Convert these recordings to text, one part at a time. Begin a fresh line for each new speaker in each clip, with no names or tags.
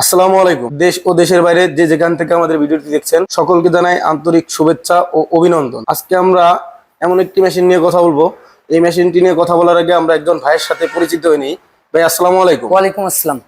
আসসালামু আলাইকুম। দেশ ও দেশের বাইরে যে যেখান থেকে আমাদের ভিডিওটি দেখছেন সকলকে জানাই আন্তরিক শুভেচ্ছা ও অভিনন্দন। আজকে আমরা এমন একটি মেশিন নিয়ে কথা বলব। এই মেশিনটি নিয়ে কথা বলার আগে আমরা একজন ভাইয়ের সাথে পরিচিত নিই ভাই আসসালামু আলাইকুম।
ওয়ালাইকুম আসসালাম।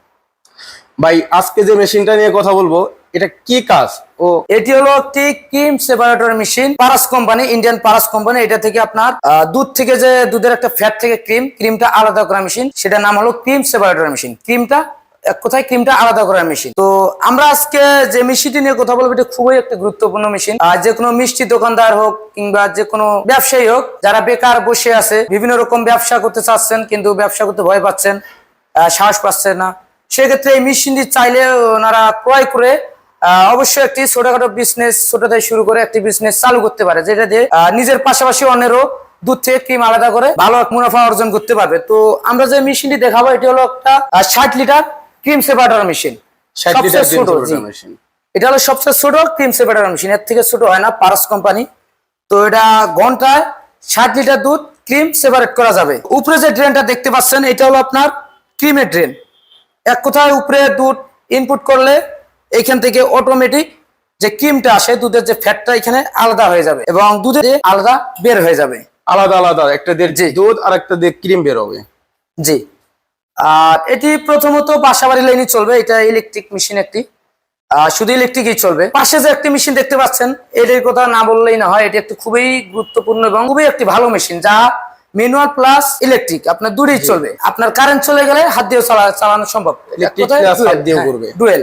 ভাই আজকে যে মেশিনটা নিয়ে কথা বলব এটা কি কাজ? ও
এটি হলো একটি cream separator machine Paras company Indian Paras company এটা থেকে আপনার দুধ থেকে যে দুধের একটা ফ্যাট থেকে ক্রিম ক্রিমটা আলাদা করা মেশিন সেটার নাম হলো ক্রিম সেপারেটর মেশিন ক্রিমটা এক কথায় ক্রিমটা আলাদা করার মেশিন তো আমরা আজকে যে মেশিনটি নিয়ে কথা বলব, এটা খুবই একটা গুরুত্বপূর্ণ মেশিন আর যে কোনো মিষ্টি দোকানদার হোক কিংবা যে কোনো ব্যবসায়ী হোক, যারা বেকার বসে আছে, বিভিন্ন রকম ব্যবসা করতে চাচ্ছেন, কিন্তু ব্যবসা করতে ভয় পাচ্ছেন সাহস পাচ্ছেন না। সেক্ষেত্রে এই মেশিনটি চাইলে ওনারা ক্রয় করে অবশ্যই একটি ছোটখাটো বিজনেস ছোট থেকে শুরু করে একটি বিজনেস চালু করতে পারে, যেটা দিয়ে নিজের পাশাপাশি অন্যেরও দুধ থেকে ক্রিম আলাদা করে ভালো এক মুনাফা অর্জন করতে পারবে। তো আমরা যে মেশিনটি দেখাবো, এটি হলো একটা ষাট লিটার ক্রিম সেপারেটর মেশিন। সবচেয়ে ছোট,
মেশিন।
এটা হলো সবচেয়ে ছোট ক্রিম সেপারেটর মেশিন। এর থেকে ছোট হয় না পারাস কোম্পানি। তো এটা ঘন্টায় ষাট লিটার দুধ ক্রিম সেপারেট করা যাবে। উপরে যে ড্রেনটা দেখতে পাচ্ছেন এটা হলো আপনার ক্রিমের ড্রেন এক কোথায় উপরে দুধ ইনপুট করলে এখান থেকে অটোমেটিক যে ক্রিমটা আসে দুধের যে ফ্যাটটা এখানে আলাদা হয়ে যাবে এবং দুধের আলাদা বের হয়ে যাবে।
আলাদা আলাদা। একটা দিয়ে। দুধ আর একটা দিয়ে ক্রিম বের হবে।
জি। আর এটি প্রথমত বাসাবাড়ি লাইনে চলবে এটা ইলেকট্রিক মেশিন একটি। শুধু ইলেকট্রিকই চলবে। পাশে যে একটি মেশিন দেখতে পাচ্ছেন এটির কথা না বললেই না হয় এটি একটি খুবই গুরুত্বপূর্ণ এবং খুবই একটি ভালো মেশিন যা ম্যানুয়াল প্লাস ইলেকট্রিক আপনার দূরেই চলবে। আপনার কারেন্ট চলে গেলে হাত দিয়ে চালানো সম্ভব। ডুয়েল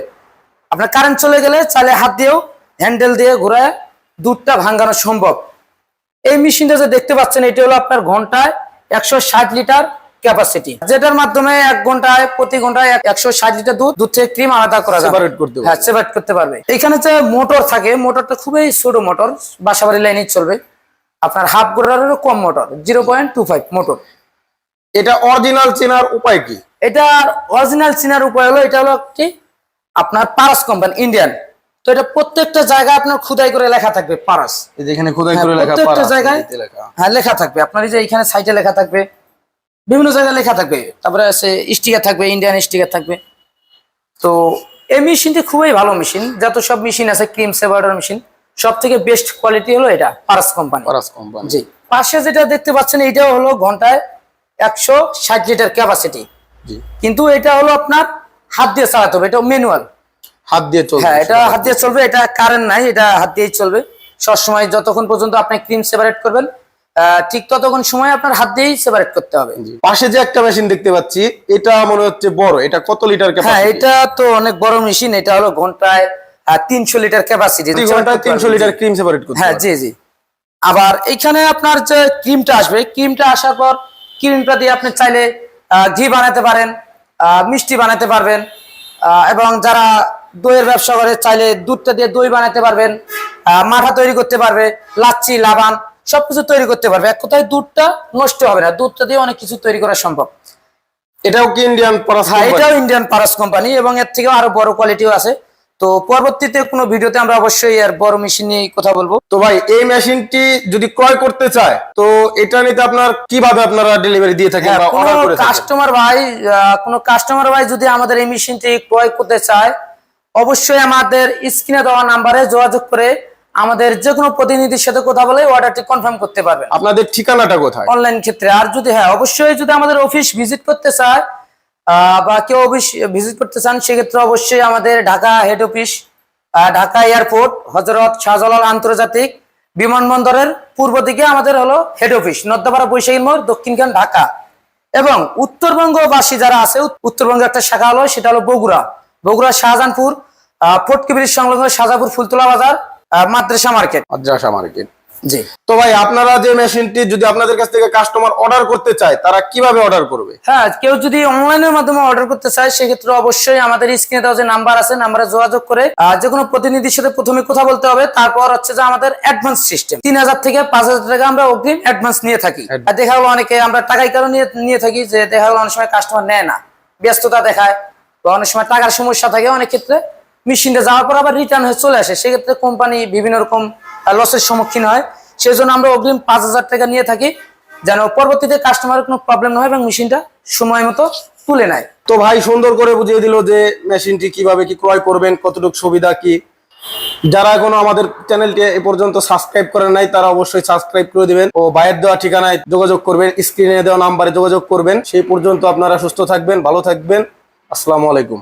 আপনার কারেন্ট চলে গেলে চালে হাত দিয়েও হ্যান্ডেল দিয়ে ঘোরায় দুধটা ভাঙানো সম্ভব। এই মেশিনটা যে দেখতে পাচ্ছেন এটি হলো আপনার ঘন্টায় একশো ষাট লিটার ক্যাপাসিটি যেটার মাধ্যমে এক ঘন্টায় প্রতি ঘন্টায় একশো ষাট লিটার দুধ দুধ থেকে ক্রিম আলাদা করা যাবে। হ্যাঁ সেপারেট করতে পারবে। এখানে যে মোটর থাকে মোটরটা খুবই ছোট মোটর বাসাবাড়ি লাইনে চলবে। আপনার হাফ গোড়ারেরও কম motor zero point two five motor
এটা অরিজিনাল চেনার উপায় কি?
এটা অরিজিনাল চেনার উপায় হলো এটা হলো কি? আপনার পারাস কোম্পানি ইন্ডিয়ান তো এটা প্রত্যেকটা জায়গায় আপনার খুদাই করে লেখা থাকবে পারাস
এই যে এখানে খোদাই
হ্যাঁ,
করে লেখা
প্রত্যেকটা জায়গায় হ্যাঁ লেখা থাকবে। আপনার এই যে এখানে সাইটে লেখা থাকবে বিভিন্ন জায়গায় লেখা থাকবে। তারপরে সে স্টিকার থাকবে ইন্ডিয়ান স্টিকার থাকবে। তো এই মেশিনটি খুবই ভালো মেশিন। যত সব মেশিন আছে ক্রিম সেভার মেশিন সব থেকে বেস্ট কোয়ালিটি হলো এটা পারাস কোম্পানি
পারাস কোম্পানি
জি। পাশে যেটা দেখতে পাচ্ছেন এটাও হলো ঘন্টায় একশো ষাট লিটার ক্যাপাসিটি কিন্তু এটা হলো আপনার হাত দিয়ে চালাতে হবে এটা ম্যানুয়াল
হাত দিয়ে চলবে
হ্যাঁ এটা হাত দিয়ে চলবে এটা কারেন্ট নাই এটা হাত দিয়েই চলবে। সবসময় যতক্ষণ পর্যন্ত আপনি ক্রিম সেপারেট করবেন ঠিক ততক্ষণ সময় আপনার হাত দিয়েই সেপারেট করতে হবে।
পাশে যে একটা মেশিন দেখতে পাচ্ছি এটা মনে হচ্ছে বড়। এটা কত লিটার
হ্যাঁ এটা তো অনেক বড় মেশিন এটা হলো ঘন্টায় তিনশো লিটার ক্যাপাসিটি
ঘন্টায় তিনশো লিটার ক্রিম সেপারেট করতে
হ্যাঁ জি জি। আবার এখানে আপনার যে ক্রিমটা আসবে ক্রিমটা আসার পর ক্রিমটা দিয়ে আপনি চাইলে আহ, ঘি বানাতে পারেন আহ, মিষ্টি বানাতে পারবেন আহ, এবং যারা দইয়ের ব্যবসা করে চাইলে দুধটা দিয়ে দই বানাতে পারবেন আহ, মাঠা তৈরি করতে পারবে লাচ্ছি লাবান সবকিছু তৈরি করতে পারবে। এক কথায় দুধটা নষ্ট হবে না। দুধটা দিয়ে অনেক কিছু তৈরি করা সম্ভব।
এটাও কি ইন্ডিয়ান পারাস
এটাও ইন্ডিয়ান পারাস কোম্পানি এবং এর থেকেও আরও বড় কোয়ালিটিও আছে। তো পরবর্তীতে কোনো ভিডিওতে আমরা অবশ্যই এর বড় মেশিন নিয়ে কথা বলব।
তো ভাই এই মেশিনটি যদি ক্রয় করতে চায় তো এটা নিতে আপনার কীভাবে আপনারা ডেলিভারি দিয়ে থাকেন
হ্যাঁ, কাস্টমার ভাই কোনো কাস্টমার ভাই যদি আমাদের এই মেশিনটি ক্রয় করতে চায় অবশ্যই আমাদের স্ক্রিনে দেওয়া নাম্বারে যোগাযোগ করে আমাদের যে কোনো প্রতিনিধির সাথে কথা বলে অর্ডারটি কনফার্ম করতে পারবেন।
আপনাদের ঠিকানাটা কোথায়?
অনলাইন ক্ষেত্রে। আর যদি হ্যাঁ অবশ্যই যদি আমাদের অফিস ভিজিট করতে চায় বা কেউ অফিস ভিজিট করতে চান সেক্ষেত্রে অবশ্যই আমাদের Dhaka head office Dhaka airport Hazrat Shahjalal আন্তর্জাতিক বিমানবন্দরের পূর্ব দিকে আমাদের হলো হেড অফিস নদ্দাপাড়া বৈশাখী মোড় দক্ষিণখান ঢাকা। এবং উত্তরবঙ্গবাসী যারা আছে উত্তরবঙ্গের একটা শাখা হলো সেটা হলো বগুড়া। বগুড়া শাহজাহানপুর আহ, ফটকি ব্রিজ সংলগ্ন শাহজাহানপুর ফুলতলা বাজার। মাদ্রাসা মার্কেট।
মাদ্রাসা মার্কেট।
জি।
তো ভাই আপনারা যে মেশিনটি যদি আপনাদের কাছ থেকে কাস্টমার অর্ডার করতে চায় তারা কীভাবে অর্ডার করবে?
হ্যাঁ কেউ যদি অনলাইনের মাধ্যমে অর্ডার করতে চায় সেক্ষেত্রে অবশ্যই আমাদের স্ক্রিনে দেওয়া যে নাম্বার আছে নাম্বারে যোগাযোগ করে যে কোনো প্রতিনিধির সাথে প্রথমে কথা বলতে হবে। তারপর হচ্ছে যে আমাদের অ্যাডভান্স সিস্টেম তিন হাজার থেকে পাঁচ হাজার টাকা আমরা অগ্রিম অ্যাডভান্স নিয়ে থাকি। আর দেখা গেলো অনেকে আমরা টাকাই কারণ নিয়ে নিয়ে থাকি যে দেখা গেলো অনেক সময় কাস্টমার নেয় না। ব্যস্ততা দেখায় বা অনেক সময় টাকার সমস্যা থাকে অনেক ক্ষেত্রে। মেশিনটা যাওয়ার পর আবার রিটার্ন হয়ে চলে আসে। সেক্ষেত্রে কোম্পানি বিভিন্ন রকম লসের সম্মুখীন হয়। সেই জন্য আমরা অগ্রিম পাঁচ হাজার টাকা নিয়ে থাকি, যেন পরবর্তীতে কাস্টমারের কোনো প্রবলেম না হয় এবং মেশিনটা সময় মতো তুলে নেয়।
তো ভাই সুন্দর করে বুঝিয়ে দিল যে মেশিনটি কীভাবে কি ক্রয় করবেন, কতটুকু সুবিধা কি? যারা এখনও আমাদের চ্যানেলটি এ পর্যন্ত সাবস্ক্রাইব করেন নাই, তারা অবশ্যই সাবস্ক্রাইব করে দিবেন ও বাইরের দেওয়া ঠিকানায় যোগাযোগ করবেন স্ক্রিনে দেওয়া নাম্বারে যোগাযোগ করবেন। সেই পর্যন্ত আপনারা সুস্থ থাকবেন, ভালো থাকবেন। আসসালামু আলাইকুম।